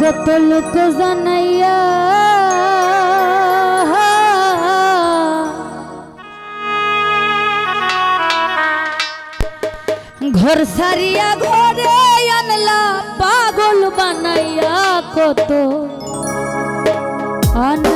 কত লোক জানাইয়া ঘর সারিয়া ঘরে আনলা পাগল বানাইয়া কত আনা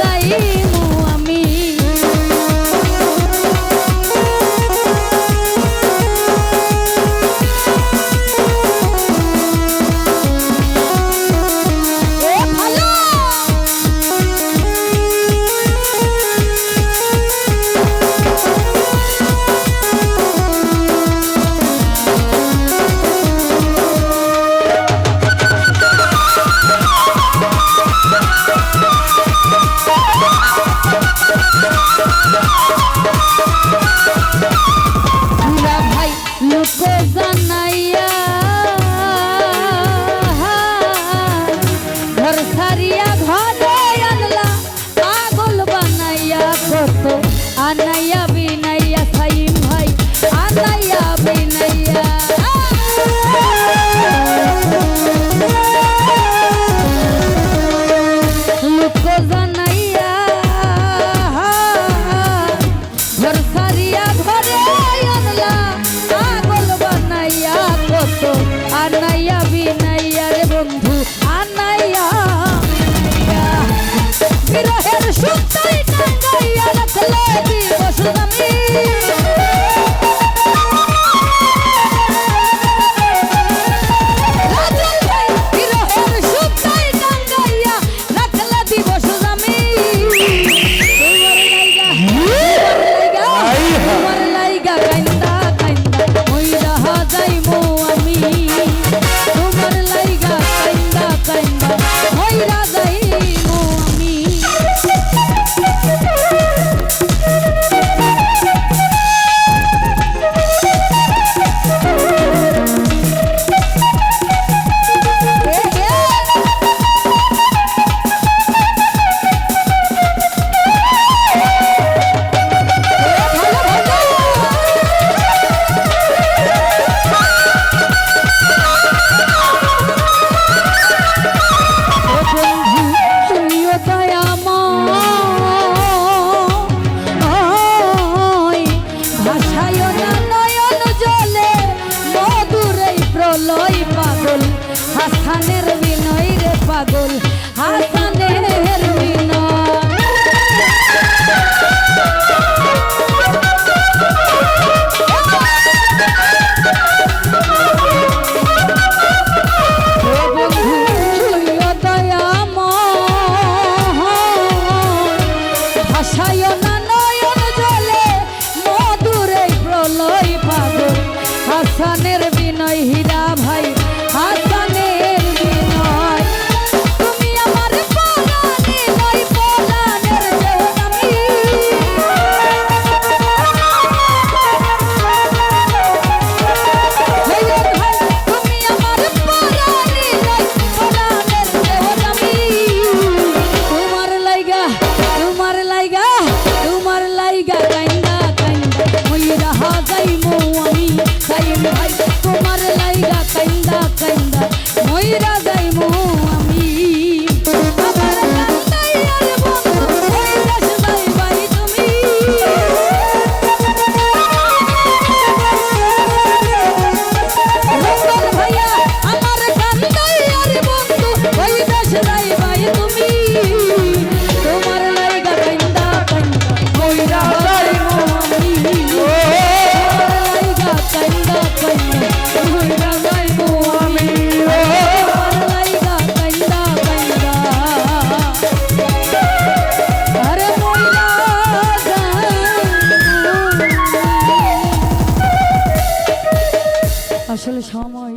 Kh মাইয়া রাখলে দিবস আমি নয়ন জলে মধুরই প্রলয় পাগল। হাসানের বিনয় রে পাগল হাসানের বিনয় ভাগাই আসলে সময়